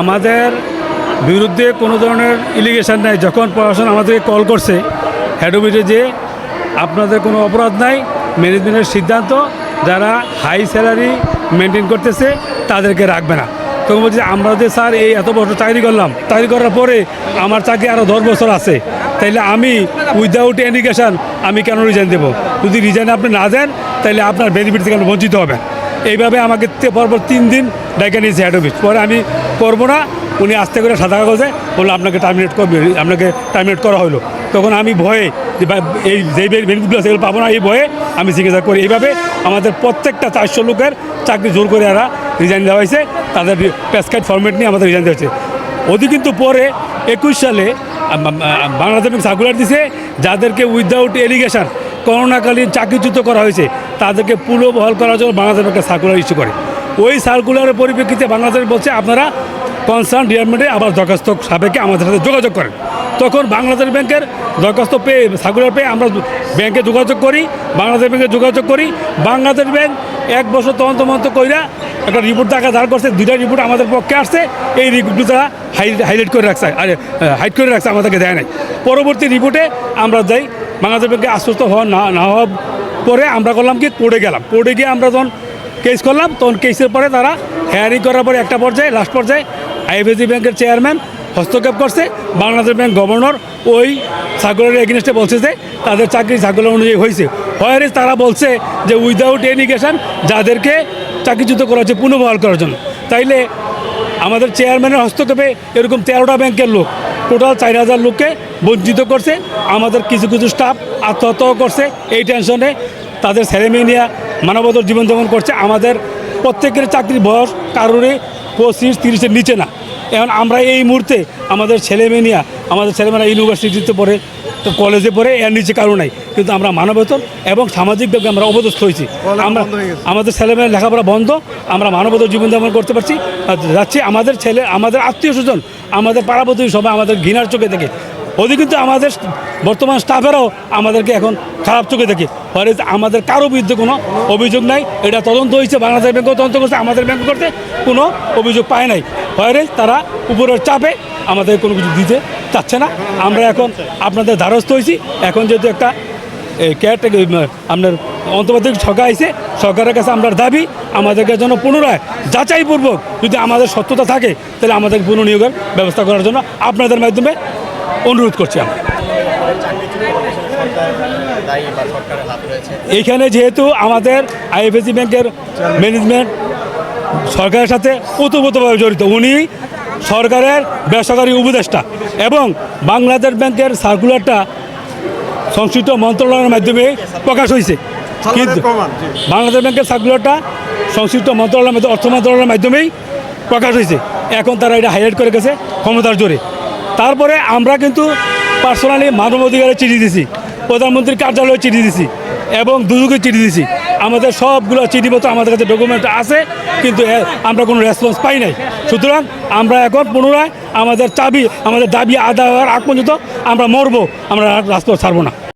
আমাদের বিরুদ্ধে কোনো ধরনের ইলিগেশন নাই। যখন প্রশাসন আমাদেরকে কল করছে হেড অফিসে যে আপনাদের কোনো অপরাধ নাই ম্যানেজমেন্টের সিদ্ধান্ত, যারা হাই স্যালারি মেনটেন করতেছে, তাদেরকে রাখবে না। তখন বলছি, আমরা যে স্যার এই এত বছর চাকরি করলাম, চাকরি করার পরে আমার চাকরি আরও দশ বছর আছে। তাইলে আমি উইদাউট এডুকেশান আমি কেন রিজাইন দেবো? যদি রিজাইন আপনি না দেন তাহলে আপনার বেনিফিট থেকে আপনি বঞ্চিত হবেন। এইভাবে আমাকে পরপর তিন দিন ডাইকা নিয়েছে হেড অফিস পরে আমি করব না, উনি আস্তে করে সাদা কাগজে বলল, আপনাকে টার্মিনেট করবে, আপনাকে টার্মিনেট করা হলো তখন আমি ভয়ে যে এই যে বেনিফিটগুলো সেগুলো পাবো না, এই ভয়ে আমি চিকিৎসা করি। এইভাবে আমাদের প্রত্যেকটা চারশো লোকের চাকরি জোর করে এরা রিজাইন দেওয়া হয়েছে। তাদের প্যাসকার্ড ফর্মেট নিয়ে আমাদের রিজাইন দেওয়া হয়েছে। ওদি কিন্তু পরে একুশ সালে বাংলাদেশ সার্কুলার দিছে, যাদেরকে উইদাউট এলিগেশন করোনাকালীন চাকরিচ্যুত করা হয়েছে, তাদেরকে পুলো বহাল করার জন্য বাংলাদেশ ব্যাংকের সার্কুলার ইস্যু করে। ওই সার্কুলারের পরিপ্রেক্ষিতে বাংলাদেশ বলছে, আপনারা কনসার্ন ডিপার্টমেন্টে আবার দরখাস্ত সাপেক্ষে আমাদের সাথে যোগাযোগ করেন। তখন বাংলাদেশ ব্যাংকের দরখাস্ত পেয়ে সার্কুলার পেয়ে আমরা ব্যাংকে যোগাযোগ করি, বাংলাদেশ ব্যাংকে যোগাযোগ করি। বাংলাদেশ ব্যাংক এক বছর তদন্ত মন্ত কইরা একটা রিপোর্ট দেখা দাঁড় করছে, দুইটা রিপোর্ট আমাদের পক্ষে আসছে, এই রিপোর্টগুলো তারা হাইলাইট করে রাখছে, আর হাইট করে রাখছে, আমাদেরকে দেয় নাই। পরবর্তী রিপোর্টে আমরা যাই বাংলাদেশ ব্যাংকে আশ্বস্ত হওয়া না না হওয়ার পরে আমরা করলাম কি কোর্টে গেলাম। কোর্টে গিয়ে আমরা যখন কেস করলাম, তখন কেসের পরে তারা হেয়ারিং করার পরে একটা পর্যায়ে লাস্ট পর্যায়ে আইএফএসি ব্যাংকের চেয়ারম্যান হস্তক্ষেপ করছে। বাংলাদেশ ব্যাংক গভর্নর ওই সার্কুলারের এগেনস্টে বলছে যে, তাদের চাকরি সার্কুলার অনুযায়ী হয়েছে। হয়ারে তারা বলছে যে উইদাউট এনিগেশন যাদেরকে চাকরিচ্যুত করা হচ্ছে পুনর্বহাল করার জন্য। তাইলে আমাদের চেয়ারম্যানের হস্তক্ষেপে এরকম তেরোটা ব্যাংকের লোক টোটাল চার হাজার লোককে বঞ্চিত করছে আমাদের কিছু কিছু স্টাফ আত্মহত্যাও করছে এই টেনশনে তাদের ছেলেমেয়ে নিয়ে মানবতর জীবনযাপন করছে। আমাদের প্রত্যেকের চাকরির বয়স কারোরই পঁচিশ তিরিশের নিচে না। এখন আমরা এই মুহূর্তে আমাদের ছেলে মেয়ে নিয়ে আমাদের ছেলেমেয়েরা ইউনিভার্সিটিতে পড়ে তো কলেজে পড়ে এর নিচে কারও নাই। কিন্তু আমরা মানবতর এবং সামাজিকভাবে আমরা অবদস্থ হয়েছি। আমরা। আমাদের ছেলেমেয়ের লেখাপড়া বন্ধ আমরা মানবতর জীবনযাপন করতে পারছি। যাচ্ছি আমাদের ছেলে আমাদের আত্মীয় স্বজন আমাদের পাড়াপতি সবাই আমাদের ঘৃণার চোখে দেখে। ওদের কিন্তু আমাদের বর্তমান স্টাফেরাও আমাদেরকে এখন খারাপ চোখে দেখে। ফলে আমাদের কারও বিরুদ্ধে কোনো অভিযোগ নাই। এটা তদন্ত হয়েছে, বাংলাদেশ ব্যাংকও তদন্ত করছে, আমাদের ব্যাংক করতে কোনো অভিযোগ পায় নাই। ফলে তারা উপরের চাপে আমাদের কোনো কিছু দিতে চাচ্ছে না। আমরা এখন আপনাদের দ্বারস্থ হয়েছি। এখন যেহেতু একটা ক্যাট আপনার অন্তর্বর্তী সরকার আইছে, সরকারের কাছে আমরা দাবি, আমাদেরকে যেন পুনরায় যাচাইপূর্বক যদি আমাদের সত্যতা থাকে, তাহলে আমাদের পুনর্নিয়োগের ব্যবস্থা করার জন্য আপনাদের মাধ্যমে অনুরোধ করছি আমরা এইখানে যেহেতু আমাদের আইএফএসি ব্যাংকের ম্যানেজমেন্ট সরকারের সাথে ওতপ্রোতভাবে জড়িত উনি সরকারের বেসরকারি উপদেষ্টা এবং বাংলাদেশ ব্যাংকের সার্কুলারটা সংশ্লিষ্ট মন্ত্রণালয়ের মাধ্যমে প্রকাশ হয়েছে। কিন্তু বাংলাদেশ ব্যাংকের সার্কুলারটা সংশ্লিষ্ট মন্ত্রণালয়ের মধ্যে অর্থ মন্ত্রণালয়ের মাধ্যমেই প্রকাশ হয়েছে। এখন তারা এটা হাইলাইট করে গেছে ক্ষমতার জোরে। তারপরে আমরা কিন্তু পার্সোনালি মানব অধিকারে চিঠি দিছি, প্রধানমন্ত্রীর কার্যালয়ে চিঠি দিছি এবং দুদুকে চিঠি দিছি। আমাদের সবগুলো চিঠিপত্র আমাদের কাছে ডকুমেন্ট আছে, কিন্তু আমরা কোনো রেসপন্স পাই নাই। সুতরাং আমরা এখন পুনরায় আমাদের চাবি, আমাদের দাবি আদায় হওয়ার আগ পর্যন্ত আমরা মরবো, আমরা রাস্তা ছাড়বো না।